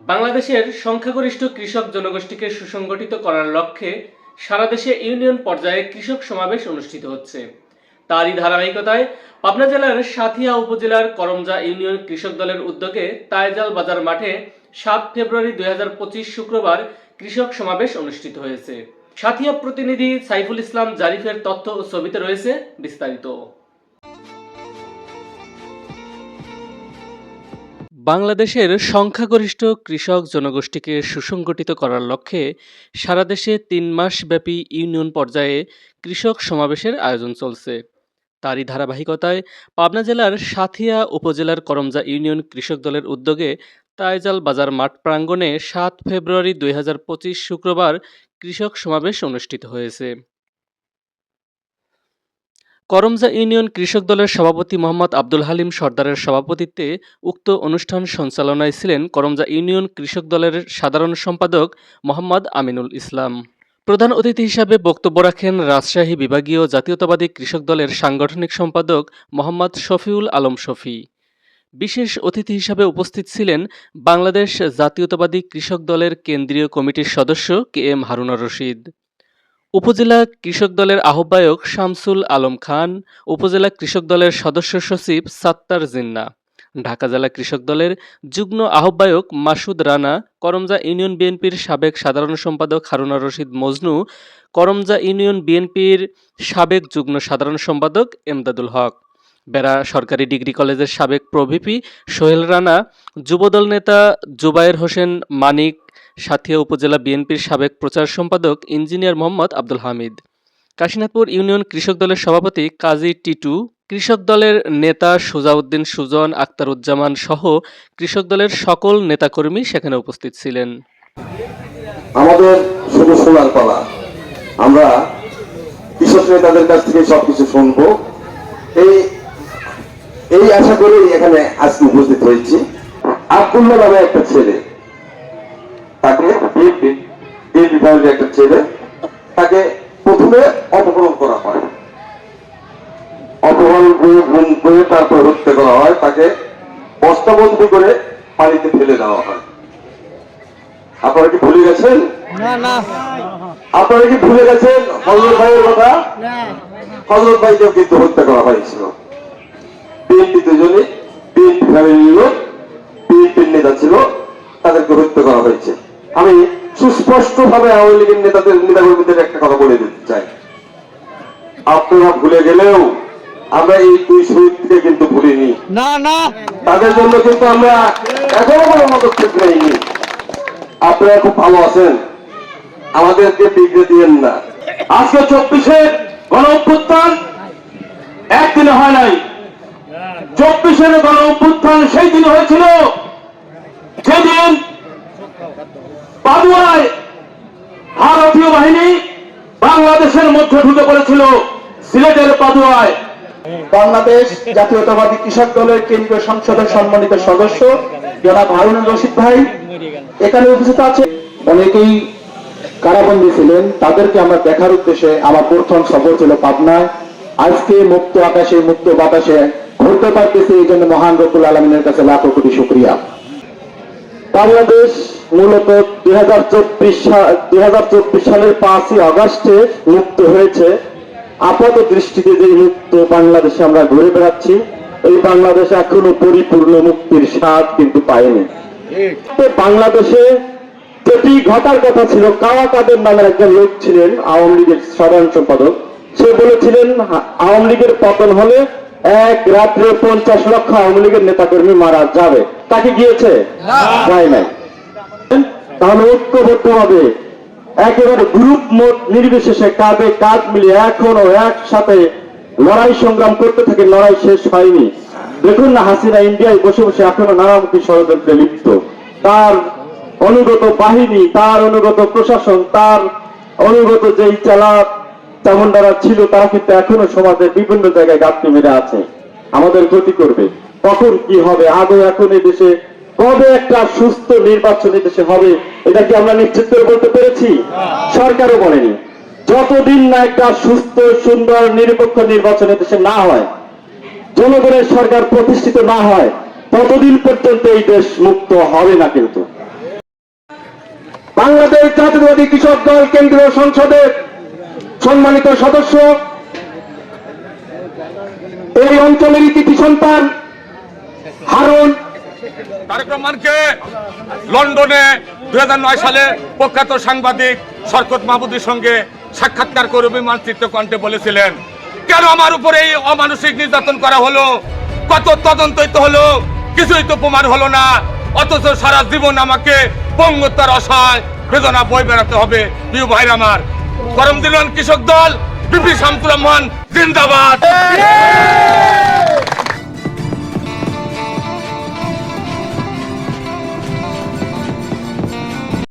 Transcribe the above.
বাংলাদেশের সংখ্যাগরিষ্ঠ কৃষক জনগোষ্ঠীকে সুসংগঠিত করার লক্ষ্যে সারা দেশে ইউনিয়ন পর্যায়ে কৃষক সমাবেশ অনুষ্ঠিত হচ্ছে। তারই ধারাবাহিকতায় পাবনা জেলার সাথিয়া উপজেলার করমজা ইউনিয়ন কৃষক দলের উদ্যোগে তাইজাল বাজার মাঠে সাত ফেব্রুয়ারি দুই হাজার পঁচিশ শুক্রবার কৃষক সমাবেশ অনুষ্ঠিত হয়েছে। সাথিয়া প্রতিনিধি সাইফুল ইসলাম জারিফের তথ্য ও ছবিতে রয়েছে বিস্তারিত। বাংলাদেশের সংখ্যাগরিষ্ঠ কৃষক জনগোষ্ঠীকে সুসংগঠিত করার লক্ষ্যে সারা দেশে তিন মাসব্যাপী ইউনিয়ন পর্যায়ে কৃষক সমাবেশের আয়োজন চলছে। তারই ধারাবাহিকতায় পাবনা জেলার সাথিয়া উপজেলার করমজা ইউনিয়ন কৃষক দলের উদ্যোগে তাইজাল বাজার মাঠ প্রাঙ্গণে সাত ফেব্রুয়ারি দুই হাজার পঁচিশ শুক্রবার কৃষক সমাবেশ অনুষ্ঠিত হয়েছে। করমজা ইউনিয়ন কৃষক দলের সভাপতি মোহাম্মদ আব্দুল হালিম সর্দারের সভাপতিত্বে উক্ত অনুষ্ঠান সঞ্চালনায় ছিলেন করমজা ইউনিয়ন কৃষক দলের সাধারণ সম্পাদক মোহাম্মদ আমিনুল ইসলাম। প্রধান অতিথি হিসাবে বক্তব্য রাখেন রাজশাহী বিভাগীয় জাতীয়তাবাদী কৃষক দলের সাংগঠনিক সম্পাদক মোহাম্মদ শফিউল আলম শফি। বিশেষ অতিথি হিসাবে উপস্থিত ছিলেন বাংলাদেশ জাতীয়তাবাদী কৃষক দলের কেন্দ্রীয় কমিটির সদস্য কে এম হারুনা রশিদ। উপজেলা কৃষক দলের আহ্বায়ক শামসুল আলম খান, উপজেলা কৃষক দলের সদস্য সচিব সাত্তার জিন্না, ঢাকা জেলা কৃষক দলের যুগ্ম আহ্বায়ক মাসুদ রানা, করমজা ইউনিয়ন বিএনপির সাবেক সাধারণ সম্পাদক হারুনা রশিদ মজনু, করমজা ইউনিয়ন বিএনপির সাবেক যুগ্ম সাধারণ সম্পাদক এমদাদুল হক, বেড়া সরকারি ডিগ্রি কলেজের সাবেক প্রভিপি সোহেল রানা, যুবদল নেতা জুবায়ের হোসেন মানিক সাথিয়া উপজেলা বিএনপির সাবেক প্রচার সম্পাদক ইঞ্জিনিয়ার মোহাম্মদ আব্দুল হামিদ। কাশীনাথপুর ইউনিয়ন কৃষক দলের সভাপতি কাজী টিটু, কৃষক দলের নেতা সুজাউদ্দিন সুজন, আক্তারুজ্জামান সহ কৃষক দলের সকল নেতাকর্মী সেখানে উপস্থিত ছিলেন। আমাদের শুধু শোনার পালা আমরা কৃষক নেতাদের কাছ থেকে সবকিছু শুনব। এই এই আশা করেই এখানে আজকে উপস্থিত হয়েছি। আব্দুল্লাহ নামে একটা ছেলে। বিএনপি একটা ছেলে তাকে প্রথমে অপহরণ করা হয়। অপহরণ করে গুম করে তারপর হত্যা করা হয় তাকে বস্তাবন্দি করে পানিতে ফেলে দেওয়া হয়। আপনারা কি ভুলে গেছেন? আপনারা কি ভুলে গেছেন? হজরত ভাইয়ের কথা? হজরত ভাইকেও কিন্তু হত্যা করা হয়েছিল। বিএনপি দুজনে বিএনপি ফ্যামিলির লোক বিএনপির নেতা ছিল তাদেরকে হত্যা করা হয়েছে। আমি সুস্পষ্ট ভাবে আওয়ামী লীগের নেতাদের নেতাকর্মীদের একটা কথা বলে দিতে চাই। আপনারা ভুলে গেলেও আমরা এই দুই শহীদকে কিন্তু ভুলিনি। না না। তাদের জন্য কিন্তু আমরা এখনও কোনো পদক্ষেপ নেইনি। আপনারা খুব ভালো আছেন। আমাদেরকে বিগড়ে দিয়েন না। আজকে চব্বিশে পাদুয়ায় ভারতীয় বাহিনী বাংলাদেশের মধ্যে ঢুকে পড়েছিল সিলেটের পাদুয়ায়। বাংলাদেশ জাতীয়তাবাদী কৃষক দলের কেন্দ্রীয় সংসদের সম্মানিত সদস্য, জনাব হারুন রশিদ ভাই। এখানে উপস্থিত আছে। অনেকেই কারাবন্দী ছিলেন, তাদেরকে আমরা দেখার উদ্দেশ্যে আমার প্রথম সফর ছিল পাবনায়। আজকে মুক্ত আকাশে, মুক্ত বাতাসে ঘুরতে পারতেছে, এই জন্য মহান রকুল আলমিনের কাছে লাখো কোটি শুক্রিয়া। বাংলাদেশ মূলত দুই সালের পাঁচই আগস্টে মুক্ত হয়েছে। আপাত দৃষ্টিতে যে মুক্ত বাংলাদেশে আমরা ঘুরে বেড়াচ্ছি এই বাংলাদেশ এখনও পরিপূর্ণ মুক্তির স্বাদ কিন্তু পায়নি। বাংলাদেশে যেটি ঘটার কথা ছিল কাওয়া কাদের নামের একজন লোক ছিলেন আওয়ামী লীগের সাধারণ সম্পাদক। সে বলেছিলেন আওয়ামী লীগের পতন হলে এক রাত্রে পঞ্চাশ লক্ষ আওয়ামী লীগের নেতাকর্মী মারা যাবে। তাকে গিয়েছে? যায় নাই। তাহলে ঐক্যবদ্ধ হবে। একেবারে গ্রুপ মোট নির্বিশেষে কাঁধে কাঁধ মিলিয়ে এখনও একসাথে লড়াই সংগ্রাম করতে থাকে, লড়াই শেষ হয়নি। দেখুন না, হাসিনা ইন্ডিয়ায় বসে বসে এখনও নানামুখী ষড়যন্ত্রে লিপ্ত। তার অনুগত বাহিনী, তার অনুগত প্রশাসন, তার অনুগত যেই চালা চামুন্ডারা ছিল, তারা কিন্তু এখনও সমাজের বিভিন্ন জায়গায় গাঁথনি মেরে আছে। আমাদের ক্ষতি করবে। কখন কি হবে? আদৌ এখন এই দেশে কবে একটা সুস্থ নির্বাচন দেশে হবে এটা কি আমরা নিশ্চিত করে বলতে পেরেছি? সরকারও বলেনি। যতদিন না একটা সুস্থ সুন্দর নিরপেক্ষ নির্বাচন দেশে না হয় জনগণের সরকার প্রতিষ্ঠিত না হয় ততদিন পর্যন্ত এই দেশ মুক্ত হবে না কিন্তু। বাংলাদেশ জাতীয়তাবাদী কৃষক দল কেন্দ্রীয় সংসদের সম্মানিত সদস্য এই অঞ্চলের কৃতি সন্তান হারুন তারেক রহমানকে লন্ডনে দুই সালে প্রখ্যাত সাংবাদিক শরকত মাহমুদের সঙ্গে সাক্ষাৎকার করে বিমানচিত্র কণ্ঠে বলেছিলেন, কেন আমার উপরে এই অমানসিক নির্যাতন করা হলো? কত তদন্তই তো হলো, কিছুই তো প্রমাণ হলো না। অথচ সারা জীবন আমাকে পঙ্গত্তার অসহায় বেদনা বই বেড়াতে হবে, প্রিয় ভাইর আমার। করম দিলন কৃষক দল, বিপি শামসুর রহমান, জিন্দাবাদ।